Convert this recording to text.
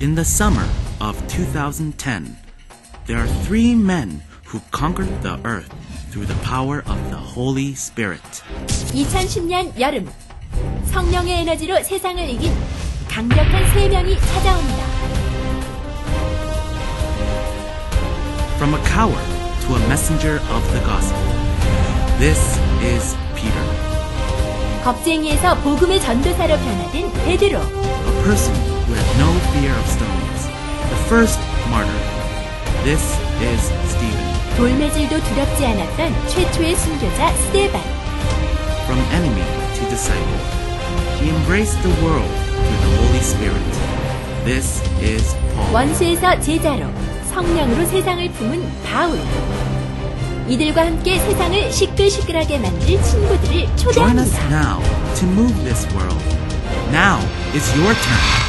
In the summer of 2010, there are three men who conquered the earth through the power of the Holy Spirit. 2010년 여름 성령의 에너지로 세상을 이긴 강력한 세 명이 찾아옵니다. From a coward to a messenger of the gospel. This is Peter, 겁쟁이에서 복음의 전도사로 변화된 베드로. a person who had no fear of stones, the first martyr. This is Stephen, 돌매질도 두렵지 않았던 최초의 순교자 스데반. from enemy to disciple. He embraced the world through the Holy Spirit. This is Paul. 원수에서 제자로 성령으로 세상을 품은 바울. 이들과 함께 세상을 시끌시끌하게 만들 친구들을 Join us 초대합니다. now to move this world. Now is your turn.